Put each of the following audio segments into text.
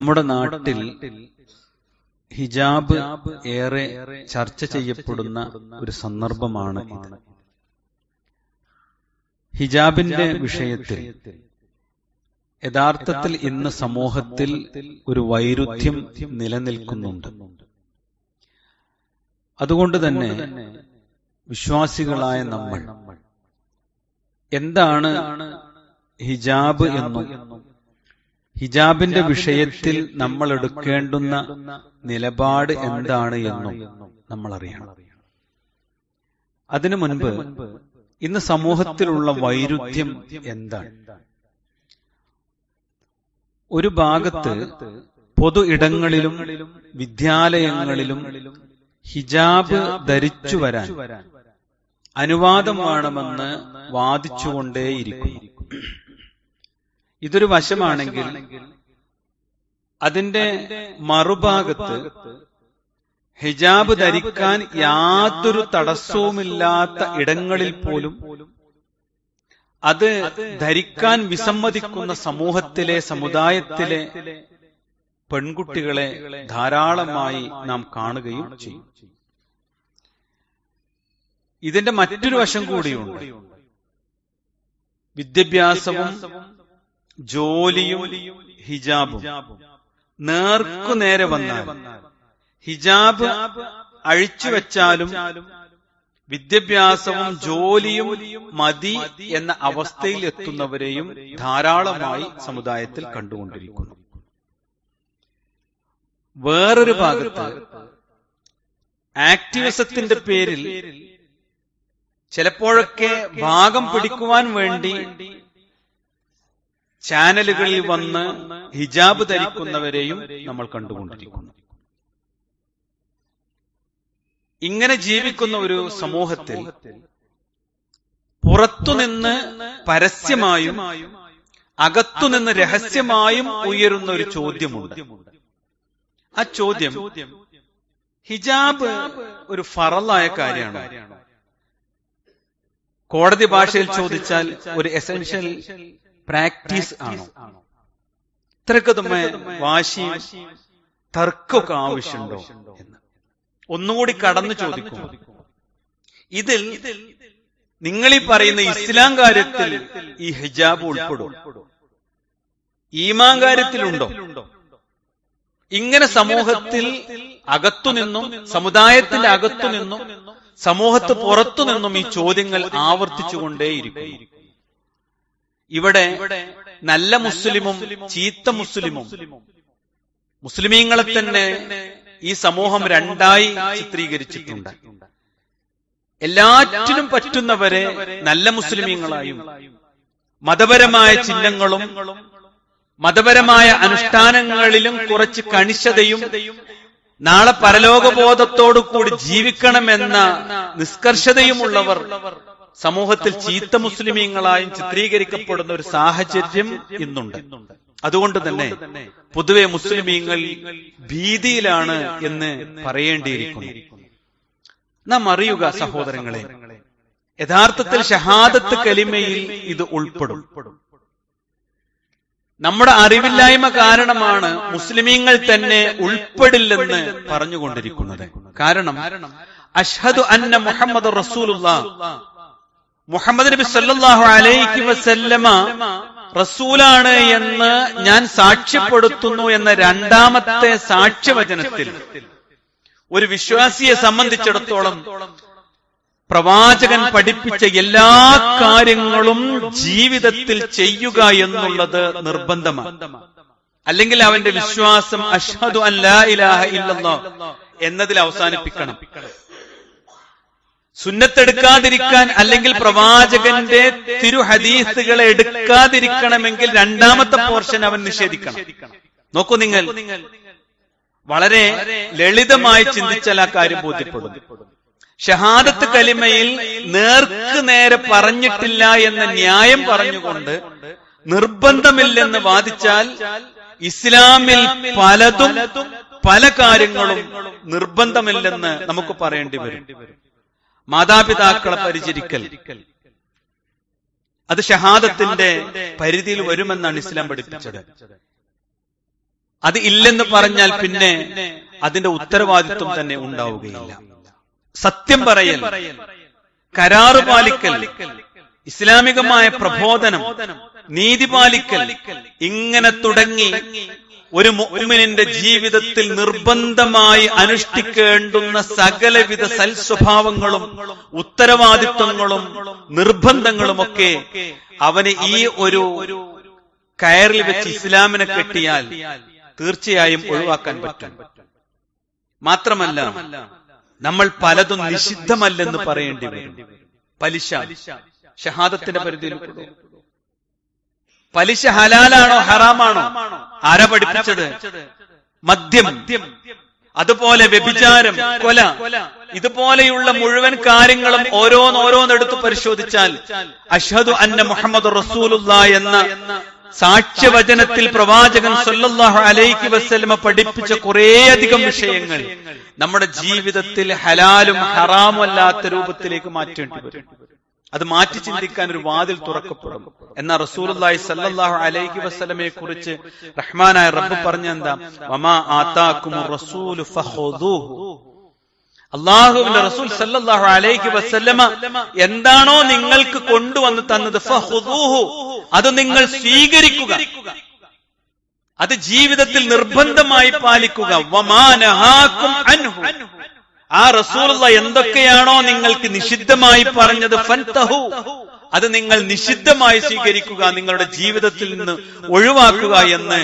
നമ്മുടെ നാട്ടിൽ ഹിജാബ് ഏറെ ചർച്ച ചെയ്യപ്പെടുന്ന ഒരു സന്ദർഭമാണ് ഇത്. ഹിജാബിന്റെ വിഷയത്തിൽ യഥാർത്ഥത്തിൽ ഇന്ന് സമൂഹത്തിൽ ഒരു വൈരുദ്ധ്യം നിലനിൽക്കുന്നുണ്ട്. അതുകൊണ്ട് തന്നെ വിശ്വാസികളായ നമ്മൾ എന്താണ് ഹിജാബ് എന്നും ഹിജാബിന്റെ വിഷയത്തിൽ നമ്മൾ എടുക്കേണ്ടുന്ന നിലപാട് എന്താണ് എന്നും നമ്മൾ അറിയണം. അതിനു മുൻപ് ഇന്ന് സമൂഹത്തിലുള്ള വൈരുദ്ധ്യം എന്താണ്? ഒരു ഭാഗത്ത് പൊതു ഇടങ്ങളിലും വിദ്യാലയങ്ങളിലും ഹിജാബ് ധരിച്ചു വരാൻ അനുവാദം വേണമെന്ന് വാദിച്ചുകൊണ്ടേയിരിക്കുന്നു. ഇതൊരു വശമാണെങ്കിൽ അതിന്റെ മറുഭാഗത്ത് ഹിജാബ് ധരിക്കാൻ യാതൊരു തടസ്സവുമില്ലാത്ത ഇടങ്ങളിൽ പോലും അത് ധരിക്കാൻ വിസമ്മതിക്കുന്ന സമൂഹത്തിലെ സമുദായത്തിലെ പെൺകുട്ടികളെ ധാരാളമായി നാം കാണുകയും ചെയ്യും. ഇതിന്റെ മറ്റൊരു വശം കൂടിയുണ്ട്. വിദ്യാഭ്യാസവും ജോലിയും ഹിജാബും. നേർക്കു നേരെ വന്നാൽ. ഹിജാബ് അഴിച്ചു വെച്ചാലും വിദ്യാഭ്യാസവും ജോലിയും മതി എന്ന അവസ്ഥയിൽ എത്തുന്നവരെയും ധാരാളമായി സമുദായത്തിൽ കണ്ടുകൊണ്ടിരിക്കുന്നു. വേറൊരു ഭാഗത്ത് ആക്ടിവിസത്തിന്റെ പേരിൽ ചിലപ്പോഴൊക്കെ ഭാഗം പിടിക്കുവാൻ വേണ്ടി ചാനലുകളിൽ വന്ന് ഹിജാബ് ധരിക്കുന്നവരെയും നമ്മൾ കണ്ടുകൊണ്ടിരിക്കുന്നു. ഇങ്ങനെ ജീവിക്കുന്ന ഒരു സമൂഹത്തിൽ പുറത്തുനിന്ന് പരസ്യമായും അകത്തുനിന്ന് രഹസ്യമായും ഉയരുന്ന ഒരു ചോദ്യമുണ്ട്. ആ ചോദ്യം ഹിജാബ് ഒരു ഫറലായ കാര്യമാണ്? കോടതി ഭാഷയിൽ ചോദിച്ചാൽ ഒരു എസെൻഷ്യൽ പ്രാക്ടീസ് ആണോ? ഇത്രയൊക്കെ നമ്മെ വാശിയും തർക്കമൊക്കെ ആവശ്യമുണ്ടോ എന്ന്? ഒന്നുകൂടി കടന്നു ചോദിക്കും ഇതിൽ നിങ്ങൾ ഈ പറയുന്ന ഇസ്ലാം കാര്യത്തിൽ ഈ ഹിജാബ് ഉൾപ്പെടും. ഈമാൻ കാര്യത്തിലുണ്ടോ? ഇങ്ങനെ സമൂഹത്തിൽ അകത്തുനിന്നും സമുദായത്തിന്റെ അകത്തുനിന്നും സമൂഹത്ത് പുറത്തുനിന്നും ഈ ചോദ്യങ്ങൾ ആവർത്തിച്ചുകൊണ്ടേയിരിക്കും ഇവിടെ നല്ല മുസ്ലിമും ചീത്ത മുസ്ലിമും മുസ്ലിമീങ്ങളെ തന്നെ ഈ സമൂഹം രണ്ടായി ചിത്രീകരിച്ചിട്ടുണ്ട്. എല്ലാറ്റിനും പറ്റുന്നവരെ നല്ല മുസ്ലിമീങ്ങളായും മതപരമായ ചിഹ്നങ്ങളും മതപരമായ അനുഷ്ഠാനങ്ങളിലും കുറച്ച് കണിശതയും നാളെ പരലോകബോധത്തോടു കൂടി ജീവിക്കണമെന്ന നിഷ്കർഷതയുമുള്ളവർ സമൂഹത്തിൽ ചീത്ത മുസ്ലിമീങ്ങളായും ചിത്രീകരിക്കപ്പെടുന്ന ഒരു സാഹചര്യം ഇന്നുണ്ട്. അതുകൊണ്ട് തന്നെ പൊതുവെ മുസ്ലിമീങ്ങൾ ഭീതിയിലാണ് എന്ന് പറയേണ്ടിയിരിക്കുന്നു. നാം അറിയുക സഹോദരങ്ങളെ യഥാർത്ഥത്തിൽ ഷഹാദത്ത് കലിമയിൽ ഇത് ഉൾപ്പെടും. നമ്മുടെ അറിവില്ലായ്മ കാരണമാണ് മുസ്ലിമീങ്ങൾ തന്നെ ഉൾപ്പെടില്ലെന്ന് പറഞ്ഞുകൊണ്ടിരിക്കുന്നത്. കാരണം അഷ്ഹദു അന്ന മുഹമ്മദ് റസൂലുള്ള. മുഹമ്മദ് നബി സല്ലാഹു അലൈഹി വസല്ലമ റസൂലാണ് എന്ന് ഞാൻ സാക്ഷ്യപ്പെടുത്തുന്നു എന്ന രണ്ടാമത്തെ സാക്ഷ്യവചനത്തിൽ. ഒരു വിശ്വാസിയെ സംബന്ധിച്ചിടത്തോളം പ്രവാചകൻ പഠിപ്പിച്ച എല്ലാ കാര്യങ്ങളും ജീവിതത്തിൽ ചെയ്യുക എന്നുള്ളത് നിർബന്ധമാണ്. അല്ലെങ്കിൽ അവന്റെ വിശ്വാസം അഷ്ഹദു അല്ലാ ഇലാഹ ഇല്ലല്ലോ എന്നതിൽ അവസാനിപ്പിക്കണം. സുന്നത്തെടുക്കാതിരിക്കാൻ അല്ലെങ്കിൽ പ്രവാചകന്റെ തിരു ഹദീസുകളെ എടുക്കാതിരിക്കണമെങ്കിൽ രണ്ടാമത്തെ പോർഷൻ അവൻ നിഷേധിക്കണം. നോക്കൂ നിങ്ങൾ. വളരെ ലളിതമായി ചിന്തിച്ചാൽ ആ കാര്യം ബോധ്യപ്പെടും. ഷഹാദത്ത് കലിമയിൽ നേർക്ക് നേരെ പറഞ്ഞിട്ടില്ല എന്ന ന്യായം പറഞ്ഞുകൊണ്ട് നിർബന്ധമില്ലെന്ന് വാദിച്ചാൽ ഇസ്ലാമിൽ പലതും പല കാര്യങ്ങളും നിർബന്ധമില്ലെന്ന് നമുക്ക് പറയേണ്ടി വരും. മാതാപിതാക്കളെ പരിചരിക്കൽ. അത് ഷഹാദത്തിന്റെ പരിധിയിൽ വരുമെന്നാണ് ഇസ്ലാം പഠിപ്പിച്ചത്. അത് ഇല്ലെന്ന് പറഞ്ഞാൽ പിന്നെ അതിന്റെ ഉത്തരവാദിത്വം തന്നെ ഉണ്ടാവുകയില്ല. സത്യം പറയൽ. കരാറ് പാലിക്കൽ. ഇസ്ലാമികമായ പ്രബോധനം. നീതി പാലിക്കൽ. ഇങ്ങനെ തുടങ്ങി. ഒരു മുഅ്മിനിന്റെ ജീവിതത്തിൽ നിർബന്ധമായി അനുഷ്ഠിക്കേണ്ടുന്ന സകലവിധ സൽസ്വഭാവങ്ങളും ഉത്തരവാദിത്വങ്ങളും നിർബന്ധങ്ങളുമൊക്കെ അവന് ഈ ഒരു കയറിൽ വെച്ച് ഇസ്ലാമിനെ കെട്ടിയാൽ തീർച്ചയായും ഒഴിവാക്കാൻ പറ്റും മാത്രമല്ല നമ്മൾ പലതും നിഷിദ്ധമല്ലെന്ന് പറയേണ്ടി വരും പലിശ ഷഹാദത്തിന്റെ പരിധിയിൽ. പലിശ ഹലാലാണോ ഹറാമാണോ? ആരാ പഠിപ്പിച്ചത്? മദ്യം. അതുപോലെ വ്യഭിചാരം കൊല. ഇതുപോലെയുള്ള മുഴുവൻ കാര്യങ്ങളും ഓരോന്നോരോന്നെടുത്ത് പരിശോധിച്ചാൽ അഷ്ഹദു അന്ന മുഹമ്മദ് റസൂലുള്ള എന്ന സാക്ഷ്യവചനത്തിൽ പ്രവാചകൻ സൊല്ലാഹു അലൈഹി വസ്ലമ പഠിപ്പിച്ച കുറേയധികം വിഷയങ്ങൾ നമ്മുടെ ജീവിതത്തിൽ ഹലാലും ഹറാമല്ലാത്ത രൂപത്തിലേക്ക് മാറ്റേണ്ടി വരും. അത് മാറ്റി ചിന്തിക്കാൻ ഒരു വാതിൽ തുറക്കപ്പെടും. എന്നാൽ റസൂലുള്ളാഹി സല്ലാഹു അലൈഹി വസല്ലമയെ കുറിച്ച് റഹ്മാനായ റബ്ബ് പറഞ്ഞ എന്താ റസൂലു അള്ളാഹുവിന്റെ റസൂൽ സല്ലല്ലാഹു അലൈഹി വസല്ലമ എന്താണോ നിങ്ങൾക്ക് കൊണ്ടുവന്ന് തന്നത് അത് നിങ്ങൾ സ്വീകരിക്കുക. അത് ജീവിതത്തിൽ നിർബന്ധമായി പാലിക്കുക. വമാ നഹാക്കും അൻഹു. ആ റസൂലുള്ള എന്തൊക്കെയാണോ നിങ്ങൾക്ക് നിഷിദ്ധമായി പറഞ്ഞത് ഫൻതഹു. അത് നിങ്ങൾ നിഷിദ്ധമായി സ്വീകരിക്കുക നിങ്ങളുടെ ജീവിതത്തിൽ നിന്ന് ഒഴിവാക്കുക എന്ന്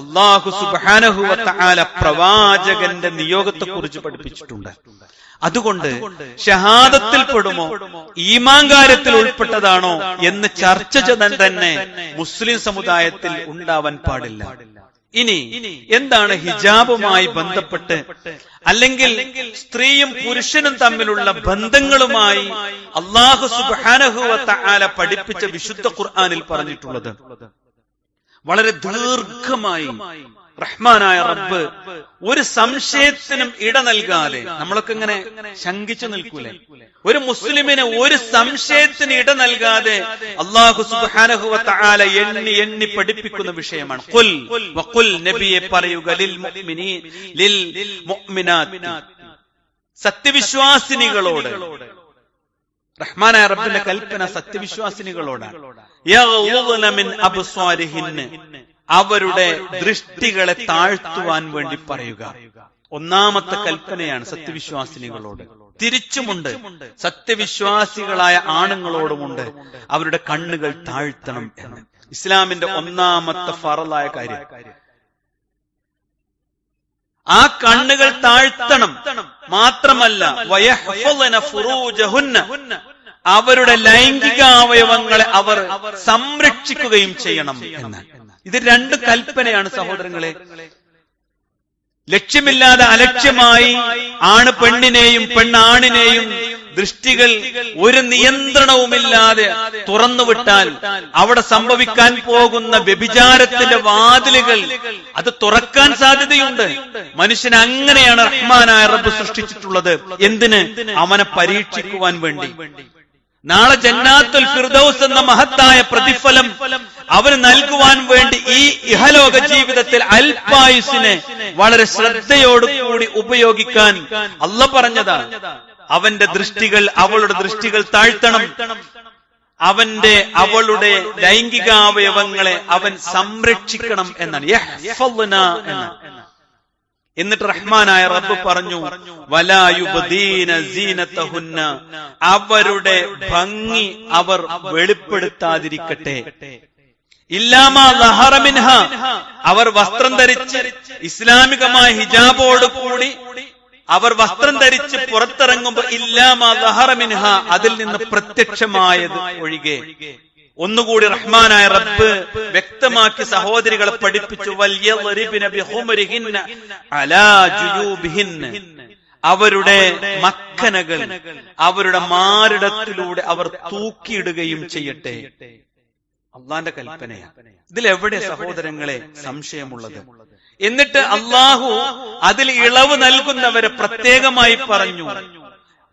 അള്ളാഹു സുബാനഹുല പ്രവാചകന്റെ നിയോഗത്തെ കുറിച്ച് പഠിപ്പിച്ചിട്ടുണ്ട്. അതുകൊണ്ട് ഷഹാദത്തിൽ പെടുമോ ഈമാങ്കാരത്തിൽ ഉൾപ്പെട്ടതാണോ എന്ന് ചർച്ച തന്നെ മുസ്ലിം സമുദായത്തിൽ ഉണ്ടാവാൻ പാടില്ല. ഇനി എന്താണ് ഹിജാബുമായി ബന്ധപ്പെട്ട്? അല്ലെങ്കിൽ സ്ത്രീയും പുരുഷനും തമ്മിലുള്ള ബന്ധങ്ങളുമായി അള്ളാഹു സുബാനഹുവത്ത ആല പഠിപ്പിച്ച വിശുദ്ധ ഖുർആാനിൽ പറഞ്ഞിട്ടുള്ളത്. വളരെ ദീർഘമായി റഹ്മാനായ റബ്ബ് ഒരു സംശയത്തിനും ഇട നൽകാതെ നമ്മളൊക്കെ ഇങ്ങനെ ശങ്കിച്ചു നിൽക്കൂലേ? ഒരു മുസ്ലിമിന് ഒരു സംശയത്തിന് ഇട നൽകാതെ അള്ളാഹു സുബാനഹുല എണ്ണി എണ്ണി പഠിപ്പിക്കുന്ന വിഷയമാണ്. ഖുൽ വഖുൽ നബിയെ പറയുക ലിൽ ലിൽ സത്യവിശ്വാസിനികളോട്. റഹ്മാനായ റബ്ബിന്റെ കൽപ്പന സത്യവിശ്വാസിനികളോടാണ്. അവരുടെ ദൃഷ്ടികളെ താഴ്ത്തുവാൻ വേണ്ടി പറയുക. ഒന്നാമത്തെ കൽപ്പനയാണ് സത്യവിശ്വാസിനികളോട്. തിരിച്ചുമുണ്ട്. സത്യവിശ്വാസികളായ ആണുങ്ങളോടുമുണ്ട്. അവരുടെ കണ്ണുകൾ താഴ്ത്തണം എന്ന്. ഇസ്ലാമിന്റെ ഒന്നാമത്തെ ഫറലായ കാര്യം. ആ കണ്ണുകൾ താഴ്ത്തണം. മാത്രമല്ല അവരുടെ ലൈംഗിക അവയവങ്ങളെ അവർ സംരക്ഷിക്കുകയും ചെയ്യണം എന്ന്. ഇത് രണ്ട് കൽപ്പനയാണ് സഹോദരങ്ങളെ. ലക്ഷ്യമില്ലാതെ അലക്ഷ്യമായി ആണ് പെണ്ണിനെയും പെണ്ണാണിനെയും ദൃഷ്ടികൾ ഒരു നിയന്ത്രണവുമില്ലാതെ തുറന്നുവിട്ടാൽ അവിടെ സംഭവിക്കാൻ പോകുന്ന വ്യഭിചാരത്തിന്റെ വാതിലുകൾ അത് തുറക്കാൻ സാധ്യതയുണ്ട്. മനുഷ്യൻ അങ്ങനെയാണ് റഹ്മാനായ റബ്ബ് സൃഷ്ടിച്ചിട്ടുള്ളത്. എന്തിന്? അവനെ പരീക്ഷിക്കുവാൻ വേണ്ടി. നാളെ ജന്നാത്തുൽ ഫിർദൌസ് എന്ന മഹത്തായ പ്രതിഫലം അവന് നൽകുവാൻ വേണ്ടി ഈ ഇഹലോക ജീവിതത്തിൽ അൽപായുസിനെ വളരെ ശ്രദ്ധയോടുകൂടി ഉപയോഗിക്കാൻ അല്ല പറഞ്ഞതാണ്. അവന്റെ ദൃഷ്ടികൾ അവളുടെ ദൃഷ്ടികൾ താഴ്ത്തണം. അവന്റെ അവളുടെ ലൈംഗികാവയവങ്ങളെ അവൻ സംരക്ഷിക്കണം എന്നാണ്. എന്നാണ്. എന്നിട്ട് റഹ്മാനായ റബ്ബ് പറഞ്ഞു വലായുബദീന അവരുടെ ഭംഗി അവർ വെളിപ്പെടുത്താതിരിക്കട്ടെ. ഇല്ലാമാ അവർ വസ്ത്രം ധരിച്ച് ഇസ്ലാമികമായ ഹിജാബോട് കൂടി അവർ വസ്ത്രം ധരിച്ച് പുറത്തിറങ്ങുമ്പോൾ ഇല്ലാമാ ലഹറമിൻഹ അതിൽ നിന്ന് പ്രത്യക്ഷമായത് ഒഴികെ. ഒന്നുകൂടി റഹ്മാനായ റബ്ബ് വ്യക്തമാക്കി സഹോദരികളെ പഠിപ്പിച്ചു. വലിയ അവരുടെ മക്കനകൾ അവരുടെ മാരിടത്തിലൂടെ അവർ തൂക്കിയിടുകയും ചെയ്യട്ടെ. അള്ളാന്റെ കൽപ്പനയാണ് എവിടെ സഹോദരങ്ങളെ സംശയമുള്ളത്? എന്നിട്ട് അള്ളാഹു അതിൽ ഇളവ് നൽകുന്നവരെ പ്രത്യേകമായി പറഞ്ഞു.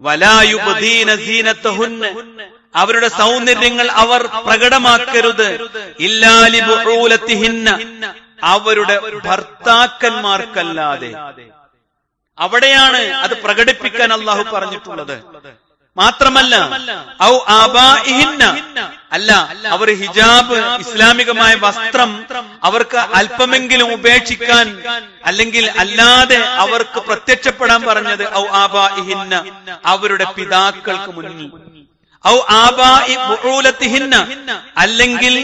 വലായുബദീന സീനത്തഹുന്ന്. അവരുടെ സൗന്ദര്യങ്ങൾ അവർ പ്രകടമാക്കരുത്. ഇല്ലാലിബുലത്തിഹിന്ന അവരുടെ ഭർത്താക്കന്മാർക്കല്ലാതെ. അവിടെയാണ് അത് പ്രകടിപ്പിക്കാൻ അള്ളാഹു പറഞ്ഞിട്ടുള്ളത്. മാത്രമല്ല ഔ അല്ല അവർ ഹിജാബ് ഇസ്ലാമികമായ വസ്ത്രം അവർക്ക് അല്പമെങ്കിലും ഉപേക്ഷിക്കാൻ അല്ലെങ്കിൽ അല്ലാതെ അവർക്ക് പ്രത്യക്ഷപ്പെടാൻ പറഞ്ഞത് ഔ ആബാഇഹിന്ന അവരുടെ പിതാക്കൾക്ക് മുന്നിൽ. അല്ലെങ്കിൽ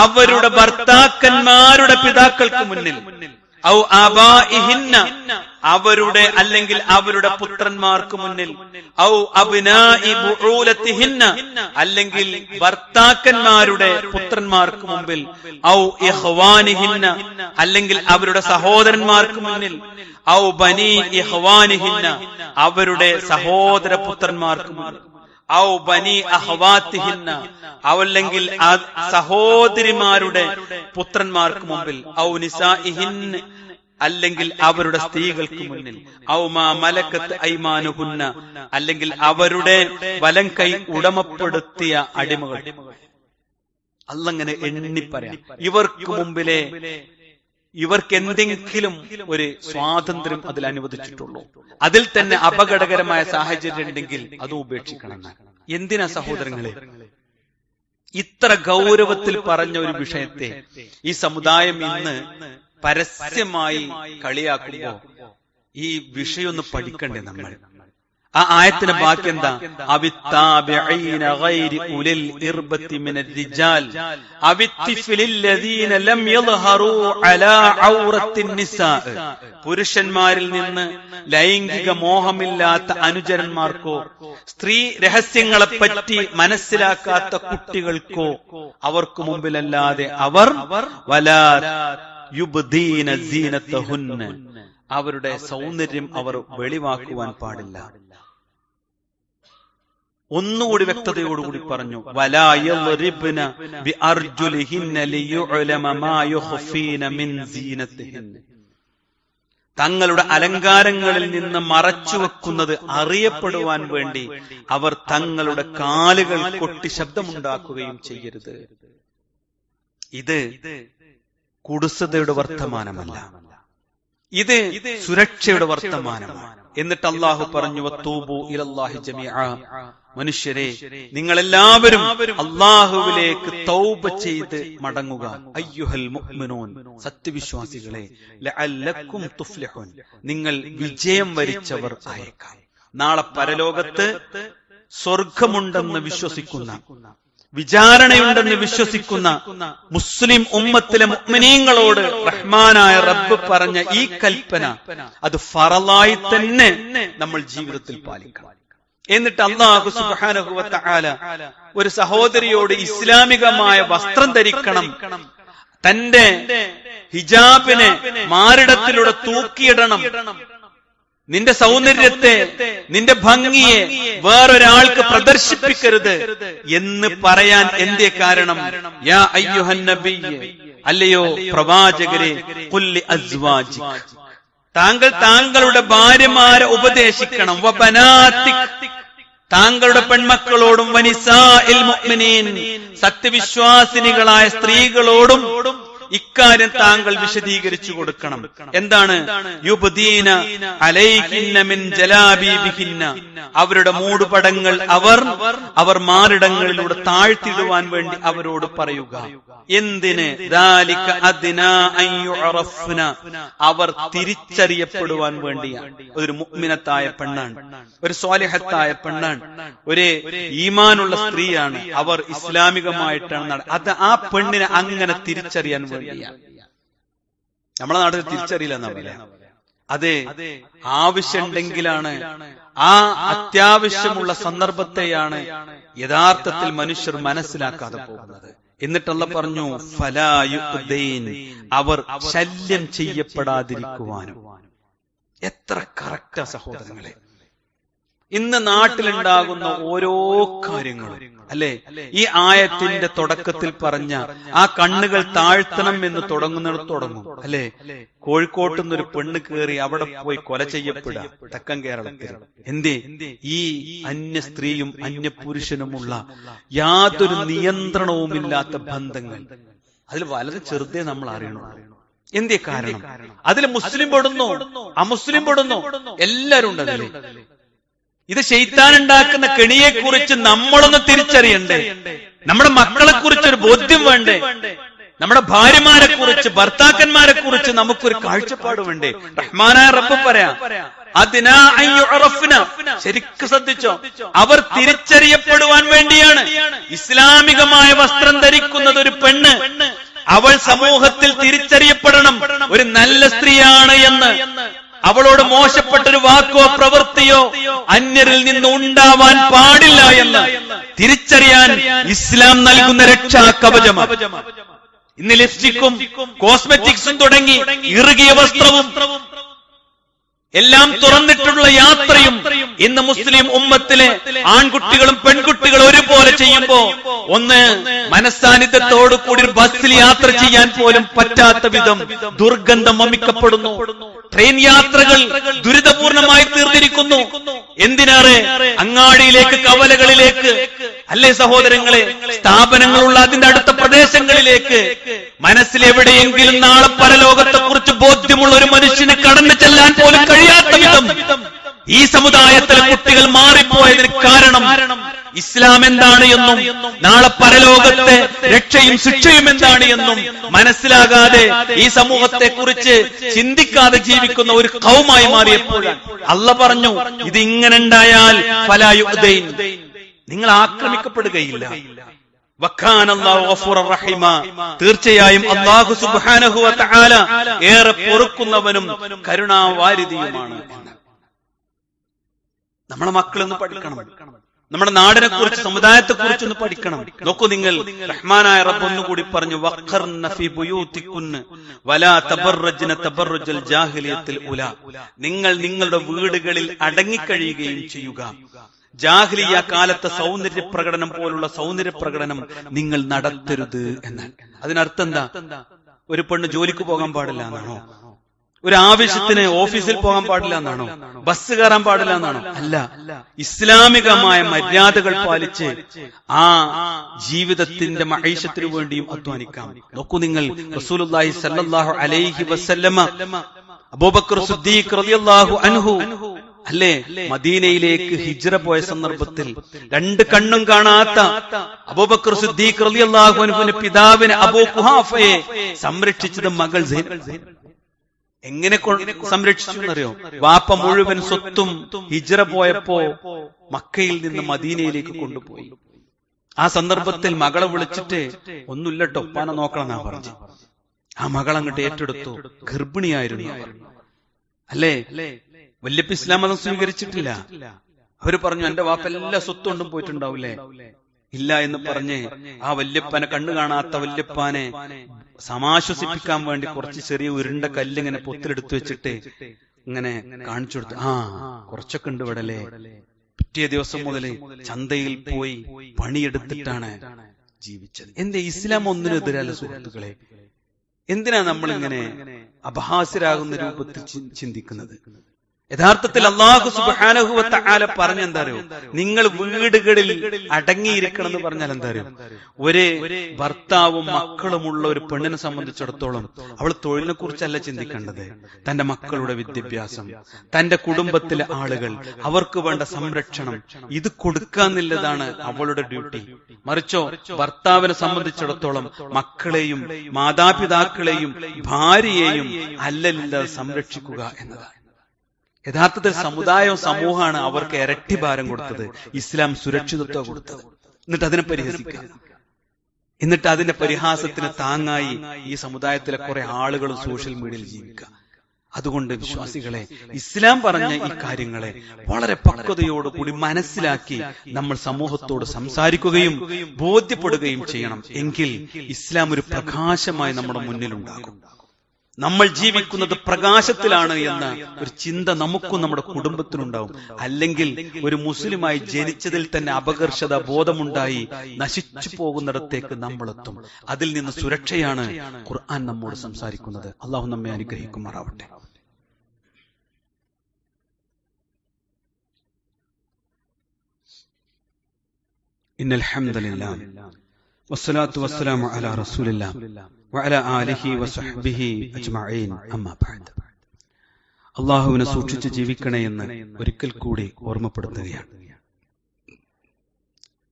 അവരുടെ ഭർത്താക്കന്മാരുടെ പിതാക്കൾക്ക് മുന്നിൽ. ഔ ആബാഇഹിന്ന അവരുടെ അല്ലെങ്കിൽ അവരുടെ പുത്രന്മാർക്ക് മുന്നിൽ. ഔ അബ്നാഇ ബുഊലത്തിഹിന്ന അല്ലെങ്കിൽ ഭർത്താക്കന്മാരുടെ പുത്രന്മാർക്ക് മുമ്പിൽ. ഔ ഇഹ്വാനിഹിന്ന അല്ലെങ്കിൽ അവരുടെ സഹോദരന്മാർക്ക് മുന്നിൽ. ഔ ബനി ഇഹ്വാനിഹിന്ന അവരുടെ സഹോദര പുത്രന്മാർക്ക് മുന്നിൽ. ഔ ബനി അഹ്വാത്തിഹിന്ന. അവല്ലെങ്കിൽ സഹോദരിമാരുടെ പുത്രന്മാർക്ക് മുമ്പിൽ ഔ നിസാഇഹിന്ന അല്ലെങ്കിൽ അവരുടെ സ്ത്രീകൾക്ക് മുന്നിൽ. ഔമാ മലക്കത്ത് ഐമാനുഹുന്ന അല്ലെങ്കിൽ അവരുടെ വലം കൈ ഉടമപ്പെടുത്തിയ അടിമകൾ. അല്ലങ്ങനെ എണ്ണിപ്പറയാം ഇവർക്ക് മുമ്പിലെ ഇവർക്ക് എന്തെങ്കിലും ഒരു സ്വാതന്ത്ര്യം അതിൽ അനുവദിച്ചിട്ടുള്ളൂ. അതിൽ തന്നെ അപകടകരമായ സാഹചര്യം ഉണ്ടെങ്കിൽ അത് ഉപേക്ഷിക്കണം. എന്തിനാ സഹോദരങ്ങളെ? ഇത്ര ഗൗരവത്തിൽ പറഞ്ഞ ഒരു വിഷയത്തെ ഈ സമുദായം ഇന്ന് പരസ്യമായി കളിയാക്കുമ്പോ ഈ വിഷയം ഒന്ന് പഠിക്കണ്ടേ നമ്മൾ? ആ ആയത്തിന്റെ ബാക്കി എന്താ പുരുഷന്മാരിൽ നിന്ന് ലൈംഗിക മോഹമില്ലാത്ത അനുചരന്മാർക്കോ സ്ത്രീ രഹസ്യങ്ങളെ പറ്റി മനസ്സിലാക്കാത്ത കുട്ടികൾക്കോ അവർക്ക് മുമ്പിലല്ലാതെ അവർ വലാ യുബ്ദീന സീനത്തഹുന്ന. അവരുടെ സൗന്ദര്യം അവർ വെളിവാക്കുവാൻ പാടില്ല. ഒന്നുകൂടി വ്യക്തതയോടുകൂടി പറഞ്ഞു തങ്ങളുടെ അലങ്കാരങ്ങളിൽ നിന്ന് മറച്ചു വെക്കുന്നത് അറിയപ്പെടുവാൻ വേണ്ടി അവർ തങ്ങളുടെ കാലുകൾ കൊട്ടി ശബ്ദമുണ്ടാക്കുകയും ചെയ്യരുത്. ഇത് കുടുസതയുടെ വർത്തമാനമല്ല. ഇത് സുരക്ഷയുടെ വർത്തമാനമാണ്. എന്നിട്ട് അള്ളാഹു പറഞ്ഞു വത്തൂബു ഇലല്ലാഹി ജമീഅ മനുഷ്യരെ നിങ്ങൾ എല്ലാവരും അള്ളാഹുവിലേക്ക് തൗബ ചെയ്ത് മടങ്ങുക. അയ്യുഹൽ മുഅ്മിനൂൻ. സത്യവിശ്വാസികളെ ലഅല്ലക്കും തുഫ്ലിഹൂൻ. നിങ്ങൾ വിജയം വരിച്ചവർ ആയേക്കാം. നാളെ പരലോകത്ത് സ്വർഗമുണ്ടെന്ന് വിശ്വസിക്കുന്ന വിചാരണയുണ്ടെന്ന് വിശ്വസിക്കുന്ന മുസ്ലിം ഉമ്മത്തിലെ മുഅ്മിനീങ്ങളോട് റഹ്മാനായ റബ്ബ് പറഞ്ഞ ഈ കൽപ്പന അത് ഫറലായി തന്നെ നമ്മൾ ജീവിതത്തിൽ പാലിക്കണം. എന്നിട്ട് അള്ളാഹു സുബ്ഹാനഹു ആല ഒരു സഹോദരിയോട് ഇസ്ലാമികമായ വസ്ത്രം ധരിക്കണം. തന്റെ ഹിജാബിനെ മാറിടത്തിലൂടെ തൂക്കിയിടണം. നിന്റെ സൗന്ദര്യത്തെ നിന്റെ ഭംഗിയെ വേറൊരാൾക്ക് പ്രദർശിപ്പിക്കരുത് എന്ന് പറയാൻ എന്തേ കാരണം? യാ അയ്യുഹൻ അല്ലയോ പ്രവാചകരെ കുല്ലി അസ്വാജി താങ്കൾ താങ്കളുടെ ഭാര്യമാരെ ഉപദേശിക്കണം. താങ്കളുടെ പെൺമക്കളോടും മുഅ്മിനീൻ സത്യവിശ്വാസിനികളായ സ്ത്രീകളോടും ഇക്കാര്യം താങ്കൾ വിശദീകരിച്ചു കൊടുക്കണം. എന്താണ്? യുബദീന അലൈഹിന്നമിൻ ജലാബീബിഹിന്ന. അവരുടെ മൂടുപടങ്ങൾ അവർ അവർ മാറിടങ്ങളിലൂടെ താഴ്ത്തിടുവാൻ വേണ്ടി അവരോട് പറയുക. എന്തിന്? അവർ തിരിച്ചറിയപ്പെടുവാൻ വേണ്ടിയാണ് ഒരു മുഗ്മിനത്തായ പെണ്ണാണ്. ഒരു സ്വാലിഹത്തായ പെണ്ണാണ്. ഒരു ഈമാനുള്ള സ്ത്രീയാണ്. അവർ ഇസ്ലാമികമായിട്ടാണ് അത് ആ പെണ്ണിനെ അങ്ങനെ തിരിച്ചറിയാൻ വേണ്ടിയാണ് നമ്മളെ നാട്ടിൽ തിരിച്ചറിയില്ല എന്നാ പറയാ. അതെ ആവശ്യമുണ്ടെങ്കിലാണ് ആ അത്യാവശ്യമുള്ള സന്ദർഭത്തെയാണ് യഥാർത്ഥത്തിൽ മനുഷ്യർ മനസ്സിലാക്കാതെ പോകുന്നത്. എന്നിട്ടല്ല പറഞ്ഞു ഫലായുദ്ദീൻ അവർ ശല്യം ചെയ്യപ്പെടാതിരിക്കുവാനും. എത്ര കറക്റ്റാ സഹോദരങ്ങളെ. ഇന്ന് നാട്ടിലുണ്ടാകുന്ന ഓരോ കാര്യങ്ങളും അല്ലെ? ഈ ആയത്തിന്റെ തുടക്കത്തിൽ പറഞ്ഞ ആ കണ്ണുകൾ താഴ്ത്തണം എന്ന് തുടങ്ങുന്നിടത്ത് തുടങ്ങും. അല്ലേ? കോഴിക്കോട്ട് നിന്നൊരു പെണ്ണ് കയറി അവിടെ പോയി കൊല ചെയ്യപ്പെടുക. തെക്കൻ കേരളത്തിൽ. എന്തേ? ഈ അന്യ സ്ത്രീയും അന്യ പുരുഷനുമുള്ള യാതൊരു നിയന്ത്രണവും ഇല്ലാത്ത ബന്ധങ്ങൾ. അതിൽ വളരെ ചെറുതേ നമ്മൾ അറിയണോ എന്തേ കാരണം? അതിൽ മുസ്ലിം പെടുന്നു? അമുസ്ലിം പെടുന്നു? എല്ലാരും ഉണ്ട് അതിൽ ഇത് ഷെയ്ത്താൻ ഉണ്ടാക്കുന്ന കെണിയെ കുറിച്ച് നമ്മളൊന്ന് തിരിച്ചറിയണ്ടേ? നമ്മുടെ മക്കളെ കുറിച്ച് ഒരു ബോധ്യം വേണ്ടേ? നമ്മുടെ ഭാര്യമാരെ കുറിച്ച് ഭർത്താക്കന്മാരെ കുറിച്ച് നമുക്കൊരു കാഴ്ചപ്പാട് വേണ്ടേ? റഹ്മാനായ റബ്ബ് പറയാം അതിനാ ശരിക്ക് ശ്രദ്ധിച്ചോ? അവർ തിരിച്ചറിയപ്പെടുവാൻ വേണ്ടിയാണ്. ഇസ്ലാമികമായ വസ്ത്രം ധരിക്കുന്നത് ഒരു പെണ്ണ്. അവൾ സമൂഹത്തിൽ തിരിച്ചറിയപ്പെടണം. ഒരു നല്ല സ്ത്രീയാണ് എന്ന്. അവളോട് മോശപ്പെട്ടൊരു വാക്കോ പ്രവൃത്തിയോ അന്യരിൽ നിന്ന് ഉണ്ടാവാൻ പാടില്ല എന്ന് തിരിച്ചറിയാൻ ഇസ്ലാം നൽകുന്ന രക്ഷാ കവചമാണ്. ഇന്ന് ലിപ്സ്റ്റിക്കും കോസ്മെറ്റിക്സും തുടങ്ങി ഇറുകിയ വസ്ത്രവും എല്ലാം തുറന്നിട്ടുള്ള യാത്രയും ഇന്ന് മുസ്ലിം ഉമ്മത്തിലെ ആൺകുട്ടികളും പെൺകുട്ടികളും ഒരുപോലെ ചെയ്യുമ്പോ ഒന്ന് മനസ്സാന്നിധ്യത്തോടു കൂടി ബസ്സിൽ യാത്ര ചെയ്യാൻ പോലും പറ്റാത്ത വിധം ദുർഗന്ധം വമിക്കപ്പെടുന്നു. ട്രെയിൻ യാത്രകൾ ദുരിതപൂർണമായി തീർന്നിരിക്കുന്നു. എന്തിനേറെ അങ്ങാടിയിലേക്ക് കവലകളിലേക്ക്. അല്ലേ സഹോദരങ്ങളെ? സ്ഥാപനങ്ങളുള്ള അതിന്റെ അടുത്ത പ്രദേശങ്ങളിലേക്ക്. മനസ്സിലെവിടെയെങ്കിലും നാളെ പരലോകത്തെക്കുറിച്ച് ബോധ്യമുള്ള ഒരു മനുഷ്യന് കടന്നു ചെല്ലാൻ പോലും കഴിയാത്ത വിധം. ഈ സമുദായത്തിലെ കുട്ടികൾ മാറിപ്പോയതിന് കാരണം ഇസ്ലാം എന്താണ് എന്നും നാളെ പരലോകത്തെ രക്ഷയും ശിക്ഷയും എന്താണ് എന്നും മനസ്സിലാകാതെ ഈ സമൂഹത്തെ കുറിച്ച് ചിന്തിക്കാതെ ജീവിക്കുന്ന ഒരു കൗമായി മാറിയപ്പോഴാണ് അല്ല പറഞ്ഞു ഇത് ഇങ്ങനെ ഉണ്ടായാൽ ഫലായുദൈൻ നിങ്ങൾ ആക്രമിക്കപ്പെടുകയില്ല. തീർച്ചയായും അള്ളാഹു ഏറെ പൊറുക്കുന്നവനും കരുണാവാരിധിയുമാണ്. നമ്മുടെ മക്കളൊന്ന് പഠിക്കണം. നമ്മുടെ നാടിനെ കുറിച്ച് സമുദായത്തെ കുറിച്ച് ഒന്ന് പഠിക്കണം. നോക്കൂ നിങ്ങൾ റഹ്മാനായ റബ്ബ് ഒന്നുകൂടി പറഞ്ഞു വഖർന ഫീ ബുയൂതികുന്ന വലാ തബറജ്ന തബർറുജൽ ജാഹിലിയത്തിൽ ഉല. നിങ്ങൾ നിങ്ങളുടെ വീടുകളിൽ അടങ്ങിക്കഴിയുകയും ചെയ്യുക. ജാഹ്ലിയ കാലത്തെ സൗന്ദര്യ പ്രകടനം പോലുള്ള സൗന്ദര്യ പ്രകടനം നിങ്ങൾ നടത്തരുത് എന്നാണ്. അതിനർത്ഥം എന്താ? ഒരു പെണ്ണ് ജോലിക്ക് പോകാൻ പാടില്ല എന്നാണോ? ഒരു ആവശ്യത്തിന് ഓഫീസിൽ പോകാൻ പാടില്ല എന്നാണോ? ബസ് കയറാൻ പാടില്ല എന്നാണോ? അല്ല. ഇസ്ലാമികമായ മര്യാദകൾ പാലിച്ച് ആ ജീവിതത്തിന്റെ മഹേഷത്തിനു വേണ്ടിയും അധ്വാനിക്കാം. നോക്കൂ നിങ്ങൾ റസൂലുള്ളാഹി സല്ലാഹു അലൈഹി വസല്ലമ അബൂബക്കർ സിദ്ദീഖ് റളിയല്ലാഹു അൻഹു അല്ലേ? മദീനയിലേക്ക് ഹിജ്ര പോയ സന്ദർഭത്തിൽ രണ്ട് കണ്ണും കാണാത്ത അബൂബക്കർ സിദ്ദീഖ് റളിയല്ലാഹു പിതാവിനെ അബൂ കുഹാഫയെ സംരക്ഷിച്ചത് മകൾ എങ്ങനെ സംരക്ഷിച്ചെന്നറിയോ? സംരക്ഷിച്ചു എന്നറിയോ വാപ്പ മുഴുവൻ സ്വത്തും ഹിജ്റ പോയപ്പോ മക്കയിൽ നിന്ന് മദീനയിലേക്ക് കൊണ്ടുപോയി. ആ സന്ദർഭത്തിൽ മകളെ വിളിച്ചിട്ട് ഒന്നുമില്ലട്ടോ ടൊപ്പാനെ നോക്കണം എന്നാ പറഞ്ഞു. ആ മകൾ അങ്ങോട്ട് ഏറ്റെടുത്തു. ഗർഭിണിയായിരുന്നു. അല്ലേ? വല്യപ്പ ഇസ്ലാം മതം സ്വീകരിച്ചിട്ടില്ല. അവർ പറഞ്ഞു എന്റെ വാപ്പ എല്ലാ സ്വത്തും കൊണ്ടും പോയിട്ടുണ്ടാവില്ലേ? ഇല്ല എന്ന് പറഞ്ഞ് ആ വല്യപ്പനെ കണ്ണു കാണാത്ത വല്യപ്പാനെ സമാശ്വസിപ്പിക്കാൻ വേണ്ടി കുറച്ച് ചെറിയ ഉരുണ്ട കല്ലിങ്ങനെ പൊത്തിലെടുത്തു വെച്ചിട്ട് ഇങ്ങനെ കാണിച്ചു കൊടുത്തു. ആ കുറച്ചൊക്കെ ഉണ്ട് ഇവിടെ അല്ലേ പിറ്റേ ദിവസം മുതൽ ചന്തയിൽ പോയി പണിയെടുത്തിട്ടാണ് ജീവിച്ചത്. എന്റെ ഇസ്ലാം ഒന്നിനെതിരല്ല സുഹൃത്തുക്കളെ? എന്തിനാ നമ്മളിങ്ങനെ അപഹാസ്യരാകുന്ന രൂപത്തിൽ ചിന്തിക്കുന്നത്? യഥാർത്ഥത്തിൽ അള്ളാഹു സുബാനഹുവത്ത ആല പറഞ്ഞ എന്താ അറിയോ? നിങ്ങൾ വീടുകളിൽ അടങ്ങിയിരിക്കണം എന്ന് പറഞ്ഞാൽ എന്താ അറിയോ? ഒരു ഭർത്താവും മക്കളുമുള്ള ഒരു പെണ്ണിനെ സംബന്ധിച്ചിടത്തോളം അവൾ തൊഴിലിനെ കുറിച്ചല്ല ചിന്തിക്കേണ്ടത്. തന്റെ മക്കളുടെ വിദ്യാഭ്യാസം തന്റെ കുടുംബത്തിലെ ആളുകൾ അവർക്ക് വേണ്ട സംരക്ഷണം ഇത് കൊടുക്കാന്നുള്ളതാണ് അവളുടെ ഡ്യൂട്ടി. മറിച്ചോ ഭർത്താവിനെ സംബന്ധിച്ചിടത്തോളം മക്കളെയും മാതാപിതാക്കളെയും ഭാര്യയെയും അല്ലലില്ലാതെ സംരക്ഷിക്കുക എന്നതാണ്. യഥാർത്ഥത്തിൽ സമുദായവും സമൂഹമാണ് അവർക്ക് ഇരട്ടി ഭാരം കൊടുത്തത്. ഇസ്ലാം സുരക്ഷിതത്വം കൊടുത്തത്. എന്നിട്ട് അതിനെ പരിഹസിക്കുക. എന്നിട്ട് അതിന്റെ പരിഹാസത്തിന് താങ്ങായി ഈ സമുദായത്തിലെ കുറെ ആളുകൾ സോഷ്യൽ മീഡിയയിൽ ജീവിക്കുക. അതുകൊണ്ട് വിശ്വാസികളെ ഇസ്ലാം പറഞ്ഞ ഈ കാര്യങ്ങളെ വളരെ പക്വതയോടുകൂടി മനസ്സിലാക്കി നമ്മൾ സമൂഹത്തോട് സംസാരിക്കുകയും ബോധ്യപ്പെടുകയും ചെയ്യണം. എങ്കിൽ ഇസ്ലാം ഒരു പ്രകാശമായി നമ്മുടെ മുന്നിലുണ്ടാകും. നമ്മൾ ജീവിക്കുന്നത് പ്രകാശത്തിലാണ് എന്ന ഒരു ചിന്ത നമുക്കും നമ്മുടെ കുടുംബത്തിനുണ്ടാവും. അല്ലെങ്കിൽ ഒരു മുസ്ലിമായി ജനിച്ചതിൽ തന്നെ അപകർഷത ബോധമുണ്ടായി നശിച്ചു പോകുന്നിടത്തേക്ക് നമ്മളെത്തും. അതിൽ നിന്ന് സുരക്ഷയാണ് ഖുർആൻ നമ്മോട് സംസാരിക്കുന്നത്. അള്ളാഹു നമ്മെ അനുഗ്രഹിക്കുമാറാവട്ടെ. ഇന്നൽ ഹംദലില്ലാ വസ്സലാത്തു വസ്സലാമു അലാ റസൂലില്ലാ وعلى آله وصحبه أجمعين أما بعد അള്ളാഹുവിനെ സൂക്ഷിച്ച് ജീവിക്കണേ എന്ന് ഒരിക്കൽ കൂടി ഓർമ്മപ്പെടുത്തുകയാണ്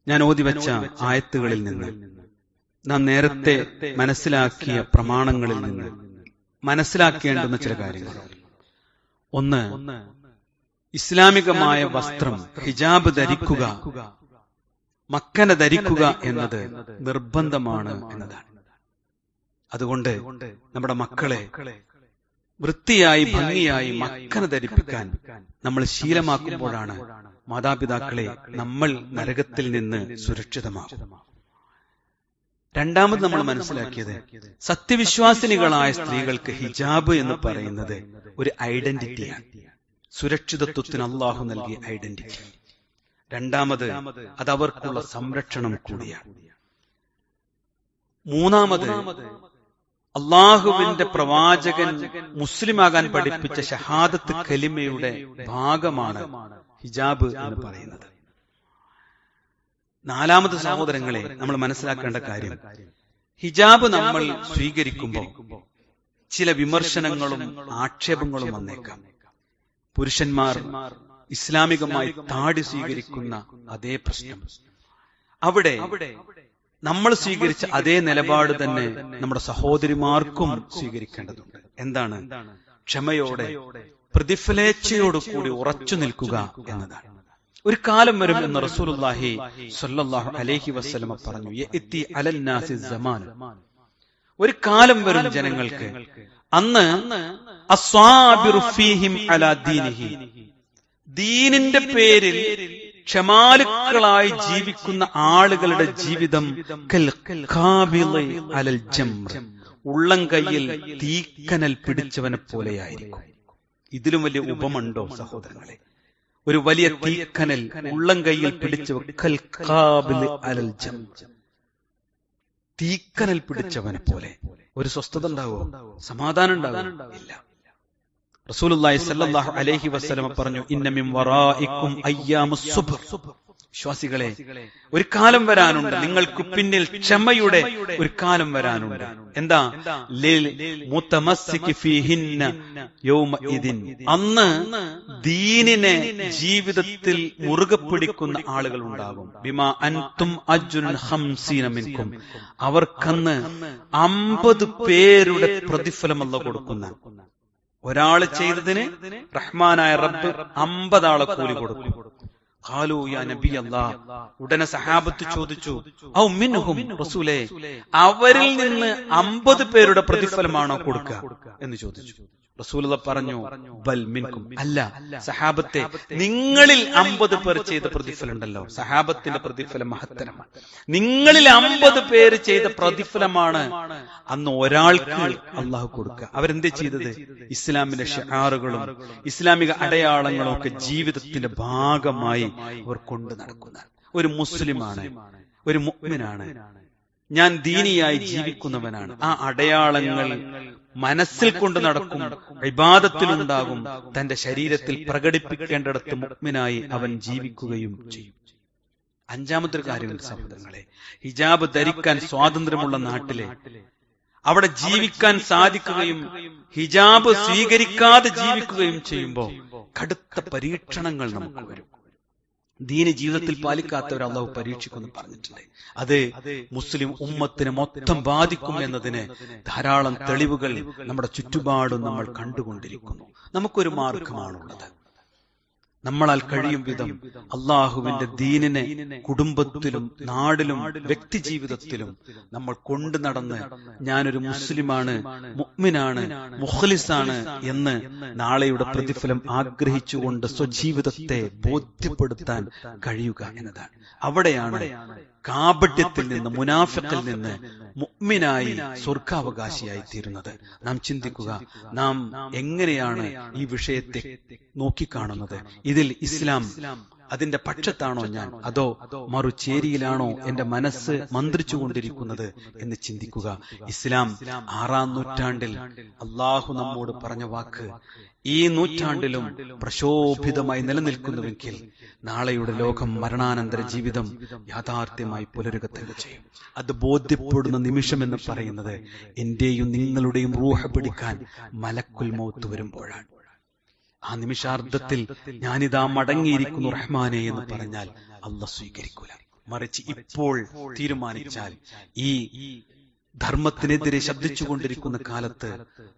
ഞാൻ ഓതി വെച്ച ആയത്തുകളിൽ നിന്ന് നാം നേരത്തെ മനസ്സിലാക്കിയ പ്രമാണങ്ങളിൽ നിന്ന് മനസ്സിലാക്കേണ്ടുന്ന ചില കാര്യങ്ങൾ ഒന്ന് ഇസ്ലാമികമായ വസ്ത്രം ഹിജാബ് ധരിക്കുക മക്കനെ ധരിക്കുക എന്നത് നിർബന്ധമാണ് എന്നതാണ് അതുകൊണ്ട് നമ്മുടെ മക്കളെ വൃത്തിയായി ഭംഗിയായി മക്കനെ ധരിപ്പിക്കാൻ നമ്മൾ ശീലമാക്കുമ്പോഴാണ് മാതാപിതാക്കളെ നമ്മൾ നരകത്തിൽ നിന്ന് സുരക്ഷിതമാകും രണ്ടാമത് നമ്മൾ മനസ്സിലാക്കിയത് സത്യവിശ്വാസിനികളായ സ്ത്രീകൾക്ക് ഹിജാബ് എന്ന് പറയുന്നത് ഒരു ഐഡന്റിറ്റിയാണ്. സുരക്ഷിതത്വത്തിന് അള്ളാഹു നൽകിയ ഐഡന്റിറ്റി. രണ്ടാമത് അത് അവർക്കുള്ള സംരക്ഷണം കൂടിയാണ്. മൂന്നാമത് അള്ളാഹുവിന്റെ പ്രവാചകൻ മുസ്ലിമാകാൻ പഠിപ്പിച്ച ഷഹാദത്ത് കലിമയുടെ ഭാഗമാണ് ഹിജാബ് എന്ന് പറയുന്നത്. നാലാമത് സഹോദരങ്ങളെ നമ്മൾ മനസ്സിലാക്കേണ്ട കാര്യം. ഹിജാബ് നമ്മൾ സ്വീകരിക്കുമ്പോൾ ചില വിമർശനങ്ങളും ആക്ഷേപങ്ങളും വന്നേക്കാം. പുരുഷന്മാർ ഇസ്ലാമികമായി താടി സ്വീകരിക്കുന്ന അതേ പ്രശ്നം. അവിടെ നമ്മൾ സ്വീകരിച്ച അതേ നിലപാട് തന്നെ നമ്മുടെ സഹോദരിമാർക്കും സ്വീകരിക്കേണ്ടതുണ്ട്. എന്താണ്? ക്ഷമയോടെ പ്രതിഫലേച്ഛയോടുകൂടി ഉറച്ചു നിൽക്കുക എന്നതാണ്. ഒരു കാലം വരും എന്ന് റസൂലുള്ളാഹി സ്വല്ലല്ലാഹു അലൈഹി വസല്ലമ പറഞ്ഞു എത്തി അലന്നാസി സമാൻ. ഒരു കാലം വരും ജനങ്ങൾക്ക്. അന്ന് അസ്വാബിറു ഫീഹിം അലാ ദീനിഹി. ദീനിന്റെ പേരിൽ ക്ഷമാലുക്കളായി ജീവിക്കുന്ന ആളുകളുടെ ജീവിതം ഉള്ളം കയ്യിൽ തീക്കനൽ പിടിച്ചവനെ പോലെയായിരിക്കും. ഇതിലും വലിയ ഉപമുണ്ടോ സഹോദരങ്ങളെ? ഒരു വലിയ തീക്കനൽ ഉള്ളം കയ്യിൽ പിടിച്ച തീക്കനൽ പിടിച്ചവനെ പോലെ. ഒരു സ്വസ്ഥത ഉണ്ടാവോ? സമാധാനം ഉണ്ടാവോ? ഇല്ല. റസൂലുള്ളാഹി സല്ലല്ലാഹു അലൈഹി വസല്ലം പറഞ്ഞു വറായിക്കും അയ്യാമുസ് സുബ്ർ വിശ്വാസികളെ ഒരു കാലം വരാനുണ്ട്. നിങ്ങൾക്ക് പിന്നിൽ ക്ഷമയുടെ ഒരു കാലം വരാനുണ്ട്. എന്താ? അന്ന് ദീനിനെ ജീവിതത്തിൽ മുറുകെ പിടിക്കുന്ന ആളുകൾ ഉണ്ടാകും. ബിമാ അൻതും മിൻകും. അവർക്കന്ന് അമ്പത് പേരുടെ പ്രതിഫലമല്ല കൊടുക്കുന്ന ഒരാൾ ചെയ്തതിന് റഹ്മാനായ റബ്ബ് അമ്പതാളെ കൂലി കൊടുക്കും. ഖാലു യാ നബി അല്ലാഹ് ഉടനെ സഹാബത്ത് ചോദിച്ചു ഔ മിൻഹും റസൂലേ അവരിൽ നിന്ന് അമ്പത് പേരുടെ പ്രതിഫലമാണോ കൊടുക്കുക? എന്ന് ചോദിച്ചു. റസൂല പറഞ്ഞു ബൽ മിൻകും. അല്ല സഹാബത്തെ നിങ്ങളിൽ അമ്പത് പേർ ചെയ്ത പ്രതിഫലം. ഉണ്ടല്ലോ സഹാബത്തിന്റെ പ്രതിഫലം മഹത്തരമാണ്. നിങ്ങളിൽ അമ്പത് പേര് ചെയ്ത പ്രതിഫലമാണ് അന്ന് ഒരാൾക്ക് അള്ളാഹു കൊടുക്കുക. അവരെന്ത് ചെയ്തത്? ഇസ്ലാമിന്റെ ഷാറുകളും ഇസ്ലാമിക അടയാളങ്ങളും ഒക്കെ ജീവിതത്തിന്റെ ഭാഗമായി അവർ കൊണ്ടു നടക്കുന്ന ഒരു മുസ്ലിമാണ്. ഒരു മുഗ്മിനാണ് ഞാൻ ദീനിയായി ജീവിക്കുന്നവനാണ്. ആ അടയാളങ്ങൾ മനസ്സിൽ കൊണ്ട് നടക്കും. വിവാദത്തിലുണ്ടാകും തന്റെ ശരീരത്തിൽ പ്രകടിപ്പിക്കേണ്ടിടത്ത് മുക്മിനായി അവൻ ജീവിക്കുകയും ചെയ്യും. അഞ്ചാമത്തെ കാര്യമുണ്ട് സഹോദരങ്ങളെ ഹിജാബ് ധരിക്കാൻ സ്വാതന്ത്ര്യമുള്ള നാട്ടിലെ അവിടെ ജീവിക്കാൻ സാധിക്കുകയും ഹിജാബ് സ്വീകരിക്കാതെ ജീവിക്കുകയും ചെയ്യുമ്പോൾ കടുത്ത പരീക്ഷണങ്ങൾ നമുക്ക് വരും. ദീന ജീവിതത്തിൽ പാലിക്കാത്തവർ അള്ളാഹു പരീക്ഷിക്കുമെന്ന് പറഞ്ഞിട്ടുണ്ട്. അത് മുസ്ലിം ഉമ്മത്തിനെ മൊത്തം ബാധിക്കും എന്നതിന് ധാരാളം തെളിവുകൾ നമ്മുടെ ചുറ്റുപാടും നമ്മൾ കണ്ടുകൊണ്ടിരിക്കുന്നു. നമുക്കൊരു മാർഗമാണുള്ളത്. നമ്മളാൽ കഴിയും വിധം അള്ളാഹുവിന്റെ ദീനിനെ കുടുംബത്തിലും നാടിലും വ്യക്തി ജീവിതത്തിലും നമ്മൾ കൊണ്ടു നടന്ന് ഞാനൊരു മുസ്ലിമാണ് മുഗ്മിനാണ് മുഹ്ലിസാണ് എന്ന് നാളെയുടെ പ്രതിഫലം ആഗ്രഹിച്ചുകൊണ്ട് സ്വജീവിതത്തെ ബോധ്യപ്പെടുത്താൻ കഴിയുക എന്നതാണ്. അവിടെയാണ് കാപട്യത്തിൽ നിന്ന് മുനാഫിക്കിൽ നിന്ന് മുഗ്മിനായി സ്വർഗാവകാശിയായി തീരുന്നത്. നാം ചിന്തിക്കുക നാം എങ്ങനെയാണ് ഈ വിഷയത്തെ നോക്കിക്കാണുന്നത്? ഇതിൽ ഇസ്ലാം അതിന്റെ പക്ഷത്താണോ ഞാൻ? അതോ മറുചേരിയിലാണോ എന്റെ മനസ്സ് മന്ത്രിച്ചു കൊണ്ടിരിക്കുന്നത് എന്ന് ചിന്തിക്കുക. ഇസ്ലാം ആറാം നൂറ്റാണ്ടിൽ അള്ളാഹു നമ്മോട് പറഞ്ഞ വാക്ക് ഈ നൂറ്റാണ്ടിലും പ്രശോഭിതമായി നിലനിൽക്കുന്നുവെങ്കിൽ നാളെയുടെ ലോകം മരണാനന്തര ജീവിതം യാഥാർത്ഥ്യമായി പുലരുക തന്നെ ചെയ്യും. അത് ബോധ്യപ്പെടുന്ന നിമിഷം എന്ന് പറയുന്നത് എന്റെയും നിങ്ങളുടെയും റൂഹ പിടിക്കാൻ മലക്കുൽ മൗത്ത് വരുമ്പോഴാണ്. ആ നിമിഷാർദ്ധത്തിൽ ഞാനിതാ മടങ്ങിയിരിക്കുന്നു റഹ്മാനെ എന്ന് പറഞ്ഞാൽ അല്ല സ്വീകരിക്കൂല. മറിച്ച് ഇപ്പോൾ തീരുമാനിച്ചാൽ ഈ ധർമ്മത്തിനെതിരെ ശബ്ദിച്ചുകൊണ്ടിരിക്കുന്ന കാലത്ത്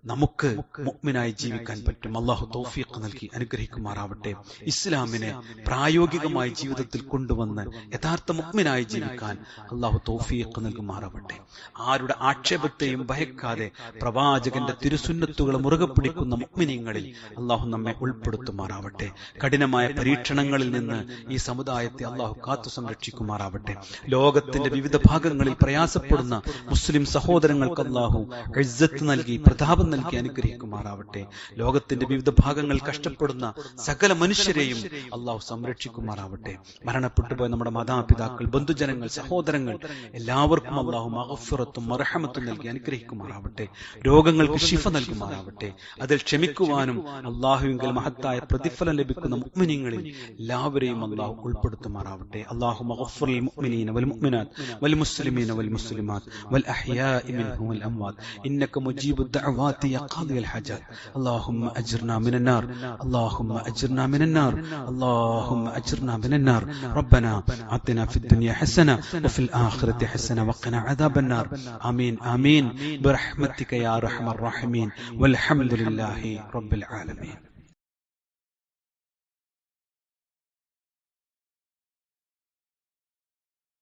നമുക്ക് മുഗ്മിനായി ജീവിക്കാൻ പറ്റും. അള്ളാഹു തൗഫീഖ് നൽകി അനുഗ്രഹിക്കുമാറാവട്ടെ. ഇസ്ലാമിനെ പ്രായോഗികമായി ജീവിതത്തിൽ കൊണ്ടുവന്ന് യഥാർത്ഥ മുഗ്മിനായി ജീവിക്കാൻ അള്ളാഹു തൗഫീഖ് നൽകുമാറാവട്ടെ. ആരുടെ ആക്ഷേപത്തെയും ഭയക്കാതെ പ്രവാചകന്റെ തിരുസുന്നത്തുകൾ മുറുകെ പിടിക്കുന്ന മുഗ്മിനിങ്ങളിൽ അള്ളാഹു നമ്മെ ഉൾപ്പെടുത്തുമാറാവട്ടെ. കഠിനമായ പരീക്ഷണങ്ങളിൽ നിന്ന് ഈ സമുദായത്തെ അള്ളാഹു കാത്തു സംരക്ഷിക്കുമാറാവട്ടെ ലോകത്തിന്റെ വിവിധ ഭാഗങ്ങളിൽ പ്രയാസപ്പെടുന്ന മുസ്ലിം സഹോദരങ്ങൾക്ക് അള്ളാഹു എഴുത്ത് നൽകി പ്രതാപം നൽകി അനുഗ്രഹിക്കുമാറാവട്ടെ. ലോകത്തിന്റെ വിവിധ ഭാഗങ്ങൾ കഷ്ടപ്പെടുന്ന സകല മനുഷ്യരെയും അള്ളാഹു സംരക്ഷിക്കുമാറാവട്ടെ. മരണപ്പെട്ടു പോയ നമ്മുടെ മാതാപിതാക്കൾ ബന്ധുജനങ്ങൾ സഹോദരങ്ങൾ എല്ലാവർക്കും അള്ളാഹു മഹഫുറത്തും മറഹമത്തും നൽകി അനുഗ്രഹിക്കുമാറാവട്ടെ. രോഗങ്ങൾക്ക് ശിഫ നൽകുമാറാവട്ടെ. അതിൽ ക്ഷമിക്കുവാനും അള്ളാഹുവിൽ മഹത്തായ പ്രതിഫലം ലഭിക്കുന്ന മുഅ്മിനീങ്ങളിൽ എല്ലാവരെയും അള്ളാഹു ഉൾപ്പെടുത്തുമാറാവട്ടെ. അള്ളാഹു മഹഫുൽ മുഅ്മിനീന വൽ മുഅ്മിനാത്ത് വൽ മുസ്ലിമീന വൽ മുസ്ലിമാത്ത് വൽ അഹ്യാ منهم والأموات إنك مجيب الدعوات يا قاضي الحاجات. اللهم أجرنا من النار. اللهم أجرنا من النار. اللهم أجرنا من النار. ربنا آتنا في الدنيا حسنة وفي الآخرة حسنة وقنا عذاب النار. آمين آمين. برحمتك يا أرحم الراحمين. والحمد لله رب العالمين.